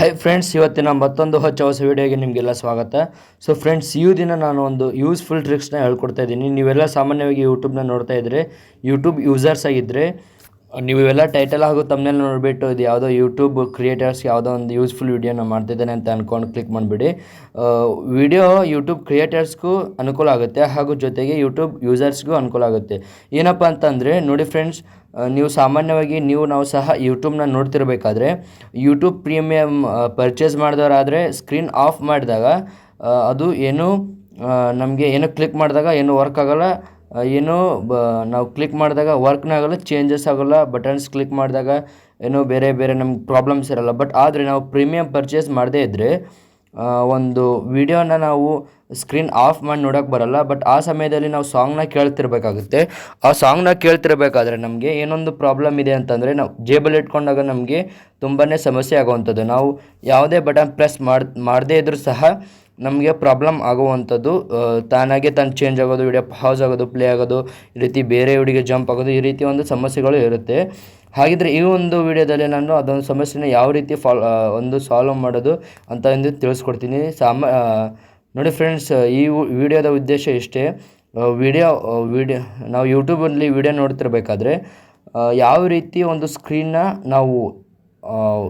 Hi friends ಇವತ್ತಿನ ಮತ್ತೊಂದು ಹೊಚ್ಚ ಹೊಸ ವೀಡಿಯೋಗೆ ನಿಮಗೆಲ್ಲ ಸ್ವಾಗತ. ಸೊ ಫ್ರೆಂಡ್ಸ್ ಈ ದಿನ ನಾನು ಒಂದು ಯೂಸ್ಫುಲ್ ಟ್ರಿಕ್ಸ್ನ ಹೇಳ್ಕೊಡ್ತಾ ಇದ್ದೀನಿ. ನೀವೆಲ್ಲ ಸಾಮಾನ್ಯವಾಗಿ ಯೂಟ್ಯೂಬ್ನ ನೋಡ್ತಾ ಇದ್ದರೆ ಯೂಟ್ಯೂಬ್ ಯೂಸರ್ಸ್ ಆಗಿದ್ದರೆ ನೀವು ಇವೆಲ್ಲ ಟೈಟಲ್ ಹಾಗೂ ತಮ್ಮನೇಲಿ ನೋಡಿಬಿಟ್ಟು ಇದು ಯಾವುದೋ ಯೂಟ್ಯೂಬ್ ಕ್ರಿಯೇಟರ್ಸ್ ಯಾವುದೋ ಒಂದು ಯೂಸ್ಫುಲ್ ವೀಡಿಯೋನ ಮಾಡ್ತಿದ್ದಾನೆ ಅಂತ ಅಂದ್ಕೊಂಡು ಕ್ಲಿಕ್ ಮಾಡಿಬಿಡಿ. ವಿಡಿಯೋ ಯೂಟ್ಯೂಬ್ ಕ್ರಿಯೇಟರ್ಸ್ಗೂ ಅನುಕೂಲ ಆಗುತ್ತೆ ಹಾಗೂ ಜೊತೆಗೆ ಯೂಟ್ಯೂಬ್ ಯೂಸರ್ಸ್ಗೂ ಅನುಕೂಲ ಆಗುತ್ತೆ. ಏನಪ್ಪ ಅಂತಂದರೆ, ನೋಡಿ ಫ್ರೆಂಡ್ಸ್ ನೀವು ಸಾಮಾನ್ಯವಾಗಿ ನೀವು, ನಾವು ಸಹ ಯೂಟ್ಯೂಬ್ನ ನೋಡ್ತಿರಬೇಕಾದ್ರೆ ಯೂಟ್ಯೂಬ್ ಪ್ರೀಮಿಯಮ್ ಪರ್ಚೇಸ್ ಮಾಡಿದವರಾದರೆ ಸ್ಕ್ರೀನ್ ಆಫ್ ಮಾಡಿದಾಗ ಅದು ಏನು ನಮಗೆ ಏನು ಕ್ಲಿಕ್ ಮಾಡಿದಾಗ ಏನು ವರ್ಕ್ ಆಗೋಲ್ಲ ಏನು ಬ, ನಾವು ಕ್ಲಿಕ್ ಮಾಡಿದಾಗ ವರ್ಕ್ನ ಆಗೋಲ್ಲ ಚೇಂಜಸ್ ಆಗೋಲ್ಲ ಬಟನ್ಸ್ ಕ್ಲಿಕ್ ಮಾಡಿದಾಗ ಏನೋ ಬೇರೆ ಬೇರೆ ನಮ್ಗೆ ಪ್ರಾಬ್ಲಮ್ಸ್ ಇರೋಲ್ಲ. ಬಟ್ ಆದರೆ ನಾವು ಪ್ರೀಮಿಯಮ್ ಪರ್ಚೇಸ್ ಮಾಡದೇ ಇದ್ದರೆ ಒಂದು ವಿಡಿಯೋನ ನಾವು ಸ್ಕ್ರೀನ್ ಆಫ್ ಮಾಡಿ ನೋಡೋಕೆ ಬರಲ್ಲ. ಬಟ್ ಆ ಸಮಯದಲ್ಲಿ ನಾವು ಸಾಂಗ್ನ ಕೇಳ್ತಿರ್ಬೇಕಾಗುತ್ತೆ. ಆ ಸಾಂಗ್ನ ಕೇಳ್ತಿರ್ಬೇಕಾದ್ರೆ ನಮಗೆ ಏನೊಂದು ಪ್ರಾಬ್ಲಮ್ ಇದೆ ಅಂತಂದರೆ ನಾವು ಜೇಬಲ್ಲಿ ಇಟ್ಕೊಂಡಾಗ ನಮಗೆ ತುಂಬಾ ಸಮಸ್ಯೆ ಆಗುವಂಥದ್ದು. ನಾವು ಯಾವುದೇ ಬಟನ್ ಪ್ರೆಸ್ ಮಾಡಿ, ಮಾಡದೇ ಇದ್ದರೂ ಸಹ ನಮಗೆ ಪ್ರಾಬ್ಲಮ್ ಆಗುವಂಥದ್ದು ತಾನಾಗೆ ತಾನು ಚೇಂಜ್ ಆಗೋದು ವಿಡಿಯೋ ಪಾಸ್ ಆಗೋದು ಪ್ಲೇ ಆಗೋದು, ಈ ರೀತಿ ಬೇರೆ ಹುಡುಗಿ ಜಂಪ್ ಆಗೋದು, ಈ ರೀತಿ ಒಂದು ಸಮಸ್ಯೆಗಳು ಇರುತ್ತೆ. ಹಾಗಿದ್ರೆ ಈ ಒಂದು ವಿಡಿಯೋದಲ್ಲಿ ನಾನು ಅದೊಂದು ಸಮಸ್ಯೆನ ಯಾವ ರೀತಿ ಫಾಲ್ ಒಂದು ಸಾಲ್ವ್ ಮಾಡೋದು ಅಂತ ಎಂದು ತಿಳಿಸ್ಕೊಡ್ತೀನಿ. ಸಾಮ ನೋಡಿ ಫ್ರೆಂಡ್ಸ್ ಈ ವಿಡಿಯೋದ ಉದ್ದೇಶ ಇಷ್ಟೇ. ವಿಡಿಯೋ ವಿಡಿಯೋ ನಾವು ಯೂಟ್ಯೂಬಲ್ಲಿ ವಿಡಿಯೋ ನೋಡ್ತಿರ್ಬೇಕಾದ್ರೆ ಯಾವ ರೀತಿ ಒಂದು ಸ್ಕ್ರೀನ್ನ ನಾವು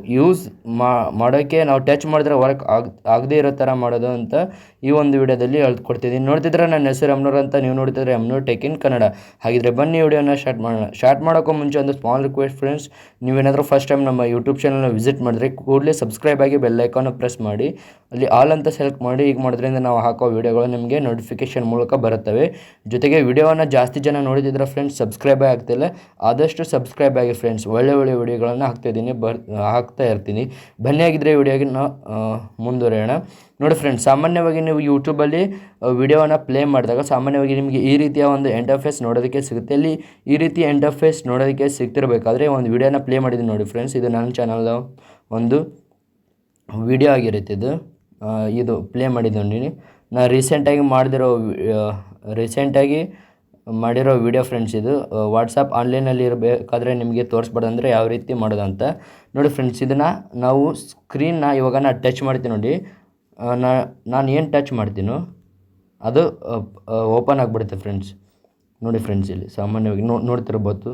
ಯೂಸ್ ಮಾಡೋಕ್ಕೆ ನಾವು ಟಚ್ ಮಾಡಿದ್ರೆ ವರ್ಕ್ ಆಗ ಆಗದೇ ಇರೋ ಥರ ಮಾಡೋದು ಅಂತ ಈ ಒಂದು ವಿಡಿಯೋದಲ್ಲಿ ಹೇಳ್ಕೊಡ್ತಿದ್ದೀನಿ. ನೋಡ್ತಿದ್ರೆ ನನ್ನ ಹೆಸರು ಅಮ್ನೂರ್ ಅಂತ, ನೀವು ನೋಡ್ತಿದ್ರೆ ಅಮ್ನೂರ್ ಟೆಕ್ ಇನ್ ಕನ್ನಡ ಹಾಗಿದ್ರೆ ಬನ್ನಿ ವಿಡಿಯೋನ ಸ್ಟಾರ್ಟ್ ಮಾಡೋಣ ಸ್ಟಾರ್ಟ್ ಮಾಡೋಕ್ಕೂ ಮುಂಚೆ ಒಂದು ಸ್ಮಾಲ್ ರಿಕ್ವೆಸ್ಟ್ ಫ್ರೆಂಡ್ಸ್ ನೀವೇನಾದರೂ ಫಸ್ಟ್ ಟೈಮ್ ನಮ್ಮ ಯೂಟ್ಯೂಬ್ ಚಾನಲ್ನ ವಿಸಿಟ್ ಮಾಡಿದ್ರೆ ಕೂಡಲೇ ಸಬ್ಸ್ಕ್ರೈಬ್ ಆಗಿ ಬೆಲ್ ಐಕಾನ ಪ್ರೆಸ್ ಮಾಡಿ, ಅಲ್ಲಿ ಆಲ್ ಅಂತ ಸೆಲೆಕ್ಟ್ ಮಾಡಿ ಈಗ ಮಾಡೋದ್ರಿಂದ ನಾವು ಹಾಕೋ ವಿಡಿಯೋಗಳು ನಿಮಗೆ ನೋಟಿಫಿಕೇಶನ್ ಮೂಲಕ ಬರುತ್ತವೆ. ಜೊತೆಗೆ ವಿಡಿಯೋವನ್ನು ಜಾಸ್ತಿ ಜನ ನೋಡಿದ್ರೆ ಫ್ರೆಂಡ್ಸ್ ಸಬ್ಸ್ಕ್ರೈಬ್ ಆಗ್ತಿಲ್ಲ. ಆದಷ್ಟು ಸಬ್ಸ್ಕ್ರೈಬ್ ಆಗಿ ಫ್ರೆಂಡ್ಸ್ ಒಳ್ಳೆ ಒಳ್ಳೆ ವಿಡಿಯೋಗಳನ್ನು ಹಾಕ್ತಾಯಿದ್ದೀನಿ ಬರ್, ಹಾಕ್ತಾ ಇರ್ತೀನಿ. ಬನ್ನಿ ಆಗಿದ್ರೆ ವಿಡಿಯೋಗೆ ನಾವು ಮುಂದುವರೆಯೋಣ. ನೋಡಿ ಫ್ರೆಂಡ್ಸ್ ಸಾಮಾನ್ಯವಾಗಿ ನೀವು ಯೂಟ್ಯೂಬಲ್ಲಿ ವಿಡಿಯೋವನ್ನು ಪ್ಲೇ ಮಾಡಿದಾಗ ಸಾಮಾನ್ಯವಾಗಿ ನಿಮಗೆ ಈ ರೀತಿಯ ಒಂದು ಎಂಟರ್ಫೇಸ್ ನೋಡೋದಕ್ಕೆ ಸಿಗುತ್ತೆ. ಇಲ್ಲಿ ಈ ರೀತಿ ಎಂಟರ್ಫೇಸ್ ನೋಡೋದಕ್ಕೆ ಸಿಗ್ತಿರಬೇಕಾದ್ರೆ ಒಂದು ವಿಡಿಯೋನ ಪ್ಲೇ ಮಾಡಿದ್ದೀನಿ ನೋಡಿ ಫ್ರೆಂಡ್ಸ್ ಇದು ನನ್ನ ಚಾನಲ್ದ ಒಂದು ವಿಡಿಯೋ ಆಗಿರುತ್ತೆ ಇದು. ಇದು ಪ್ಲೇ ಮಾಡಿದ್ದು ನೋಡಿ ನಾನು. ರೀಸೆಂಟಾಗಿ ಮಾಡಿದಿರೋ ರೀಸೆಂಟಾಗಿ ಮಾಡಿರೋ ವಿಡಿಯೋ ಫ್ರೆಂಡ್ಸ್ ಇದು. ವಾಟ್ಸಪ್ ಆನ್ಲೈನಲ್ಲಿ ಇರಬೇಕಾದ್ರೆ ನಿಮಗೆ ತೋರಿಸ್ಬಾರ್ದಂದ್ರೆ ಯಾವ ರೀತಿ ಮಾಡೋದಂತ. ನೋಡಿ ಫ್ರೆಂಡ್ಸ್ ಇದನ್ನು ನಾವು ಸ್ಕ್ರೀನ್ನ ಇವಾಗ ನಾನು ಟಚ್ ಮಾಡ್ತೀನಿ ನೋಡಿ. ನಾನು ಏನು ಟಚ್ ಮಾಡ್ತೀನೋ ಅದು ಓಪನ್ ಆಗಿಬಿಡುತ್ತೆ ಫ್ರೆಂಡ್ಸ್ ನೋಡಿ ಫ್ರೆಂಡ್ಸ್ ಇಲ್ಲಿ, ಸಾಮಾನ್ಯವಾಗಿ ನೋ ನೋಡ್ತಿರ್ಬೋದು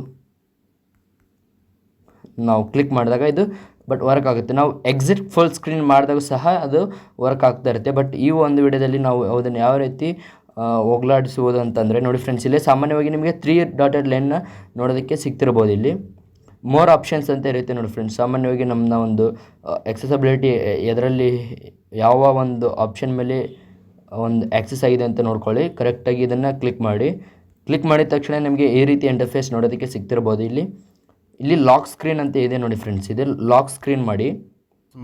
ನಾವು ಕ್ಲಿಕ್ ಮಾಡಿದಾಗ ಇದು ಬಟ್ ವರ್ಕ್ ಆಗುತ್ತೆ. ನಾವು ಎಕ್ಸಿಟ್ ಫುಲ್ ಸ್ಕ್ರೀನ್ ಮಾಡಿದಾಗ ಸಹ ಅದು ವರ್ಕ್ ಆಗ್ತಾ ಇರುತ್ತೆ. ಬಟ್ ಈ ಒಂದು ವಿಡಿಯೋದಲ್ಲಿ ನಾವು ಅದನ್ನು ಯಾವ ರೀತಿ ಹೋಗ್ಲಾಡಿಸುವುದು ಅಂತಂದರೆ ನೋಡಿ ಫ್ರೆಂಡ್ಸ್ ಇಲ್ಲಿ ಸಾಮಾನ್ಯವಾಗಿ ನಿಮಗೆ ತ್ರೀ ಡಾಟೆಡ್ ಲೈನ್ನ ನೋಡೋದಕ್ಕೆ ಸಿಗ್ತಿರ್ಬೋದು ಇಲ್ಲಿ. ಮೋರ್ ಆಪ್ಷನ್ಸ್ ಅಂತ ಇರುತ್ತೆ ನೋಡಿ ಫ್ರೆಂಡ್ಸ್ ಸಾಮಾನ್ಯವಾಗಿ ನಮ್ಮನ್ನ ಒಂದು ಎಕ್ಸೆಸಬಿಲಿಟಿ ಎದರಲ್ಲಿ ಯಾವ ಒಂದು ಆಪ್ಷನ್ ಮೇಲೆ ಒಂದು ಆ್ಯಕ್ಸಸ್ ಆಗಿದೆ ಅಂತ ನೋಡ್ಕೊಳ್ಳಿ. ಕರೆಕ್ಟಾಗಿ ಇದನ್ನು ಕ್ಲಿಕ್ ಮಾಡಿ. ಕ್ಲಿಕ್ ಮಾಡಿದ ತಕ್ಷಣ ನಿಮಗೆ ಈ ರೀತಿ ಇಂಟರ್ಫೇಸ್ ನೋಡೋದಕ್ಕೆ ಸಿಗ್ತಿರ್ಬೋದು ಇಲ್ಲಿ. ಇಲ್ಲಿ ಲಾಕ್ ಸ್ಕ್ರೀನ್ ಅಂತ ಇದೆ ನೋಡಿ ಫ್ರೆಂಡ್ಸ್ ಇದೆ ಲಾಕ್ ಸ್ಕ್ರೀನ್ ಮಾಡಿ.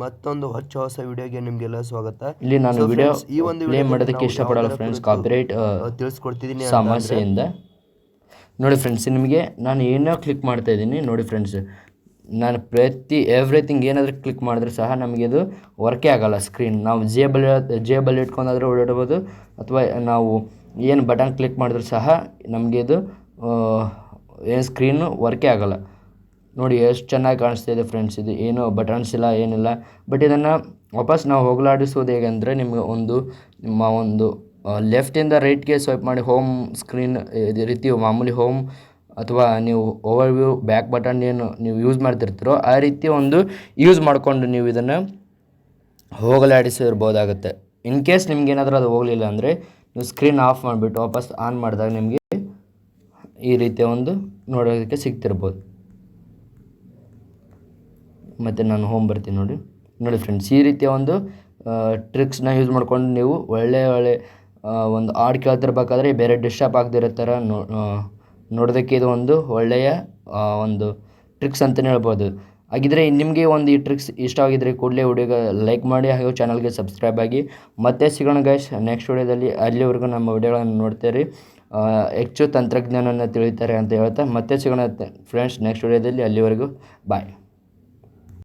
ಮತ್ತೊಂದು ಹೊಚ್ಚ ಹೊಸ ವಿಡಿಯೋಗೆ ನಿಮಗೆಲ್ಲ ಸ್ವಾಗತ. ಇಲ್ಲಿ ನಾನು ವಿಡಿಯೋ ಈ ಒಂದು ಪ್ಲೇ ಮಾಡೋದಕ್ಕೆ ಇಷ್ಟಪಡಲ್ಲ ಫ್ರೆಂಡ್ಸ್ ಕಾಪಿರೈಟ್ ತಿಳಿಸ್ಕೊಡ್ತಿದ್ದೀನಿ ಸಮಸ್ಯೆಯಿಂದ ನೋಡಿ ಫ್ರೆಂಡ್ಸ್ ನಿಮಗೆ ನಾನು ಏನೋ ಕ್ಲಿಕ್ ಮಾಡ್ತಾ ಇದ್ದೀನಿ. ನೋಡಿ ಫ್ರೆಂಡ್ಸ್ ನಾನು ಪ್ರತಿ ಎವ್ರಿಥಿಂಗ್ ಏನಾದರೂ ಕ್ಲಿಕ್ ಮಾಡಿದ್ರೆ ಸಹ ನಮಗೆ ಇದು ವರ್ಕೇ ಆಗೋಲ್ಲ ಸ್ಕ್ರೀನ್ ನಾವು ಜೇಬಲ್ ಜೇಬಲ್ ಇಟ್ಕೊಂಡಾದರೂ ಓಡಾಡ್ಬೋದು. ಅಥವಾ ನಾವು ಏನು ಬಟನ್ ಕ್ಲಿಕ್ ಮಾಡಿದ್ರು ಸಹ ನಮಗೆ ಇದು ಏನು ಸ್ಕ್ರೀನು ವರ್ಕೇ ಆಗೋಲ್ಲ. ನೋಡಿ ಎಷ್ಟು ಚೆನ್ನಾಗಿ ಕಾಣಿಸ್ತಾ ಇದೆ ಫ್ರೆಂಡ್ಸ್ ಇದು ಏನು ಬಟನ್ಸ್ ಇಲ್ಲ, ಏನಿಲ್ಲ. ಬಟ್ ಇದನ್ನು ವಾಪಸ್ ನಾವು ಹೋಗಲಾಡಿಸೋದು ಹೇಗೆ ಅಂದರೆ ನಿಮಗೆ ಒಂದು, ನಿಮ್ಮ ಒಂದು ಲೆಫ್ಟಿಂದ ರೈಟ್ಗೆ ಸ್ವೈಪ್ ಮಾಡಿ ಹೋಮ್ ಸ್ಕ್ರೀನ್ ಇದೇ ರೀತಿ ಮಾಮೂಲಿ ಹೋಮ್ ಅಥವಾ ನೀವು ಓವರ್ ವ್ಯೂ ಬ್ಯಾಕ್ ಬಟನ್ ಏನು ನೀವು ಯೂಸ್ ಮಾಡ್ತಿರ್ತೀರೋ ಆ ರೀತಿ ಒಂದು ಯೂಸ್ ಮಾಡಿಕೊಂಡು ನೀವು ಇದನ್ನು ಹೋಗಲಾಡಿಸಿರ್ಬೋದಾಗುತ್ತೆ. ಇನ್ ಕೇಸ್ ನಿಮ್ಗೆ ಏನಾದರೂ ಅದು ಹೋಗಲಿಲ್ಲ ಅಂದರೆ ನೀವು ಸ್ಕ್ರೀನ್ ಆಫ್ ಮಾಡಿಬಿಟ್ಟು ವಾಪಸ್ ಆನ್ ಮಾಡಿದಾಗ ನಿಮಗೆ ಈ ರೀತಿಯ ಒಂದು ನೋಡೋದಕ್ಕೆ ಸಿಗ್ತಿರ್ಬೋದು. ಮತ್ತು ನಾನು ಹೋಮ್ ಬರ್ತೀನಿ ನೋಡಿ. ನೋಡಿ ಫ್ರೆಂಡ್ಸ್ ಈ ರೀತಿಯ ಒಂದು ಟ್ರಿಕ್ಸ್ನ ಯೂಸ್ ಮಾಡ್ಕೊಂಡು ನೀವು ಒಳ್ಳೆಯ ಒಳ್ಳೆ ಒಂದು ಹಾಡು ಕೇಳ್ತಿರ್ಬೇಕಾದ್ರೆ ಬೇರೆ ಡಿಸ್ಟರ್ಬ್ ಆಗದಿರೋ ಥರ ನೋಡೋದಕ್ಕೆ ಇದು ಒಂದು ಒಳ್ಳೆಯ ಒಂದು ಟ್ರಿಕ್ಸ್ ಅಂತಲೇ ಹೇಳ್ಬೋದು. ಹಾಗಿದ್ರೆ ನಿಮಗೆ ಒಂದು ಈ ಟ್ರಿಕ್ಸ್ ಇಷ್ಟ ಆಗಿದ್ರೆ ಕೂಡಲೇ ವಿಡಿಯೋಗೆ ಲೈಕ್ ಮಾಡಿ ಹಾಗೂ ಚಾನಲ್ಗೆ ಸಬ್ಸ್ಕ್ರೈಬ್ ಆಗಿ. ಮತ್ತೆ ಸಿಗೋಣ ಗೈಸ್ ನೆಕ್ಸ್ಟ್ ವಿಡಿಯೋದಲ್ಲಿ ಅಲ್ಲಿವರೆಗೂ ನಮ್ಮ ವಿಡಿಯೋಗಳನ್ನು ನೋಡ್ತೀರಿ. ಹೆಚ್ಚು ತಂತ್ರಜ್ಞಾನವನ್ನು ತಿಳಿತಾರೆ ಅಂತ ಹೇಳ್ತಾ. ಮತ್ತೆ ಸಿಗೋಣ ಫ್ರೆಂಡ್ಸ್ ನೆಕ್ಸ್ಟ್ ವಿಡಿಯೋದಲ್ಲಿ ಅಲ್ಲಿವರೆಗೂ. ಬಾಯ್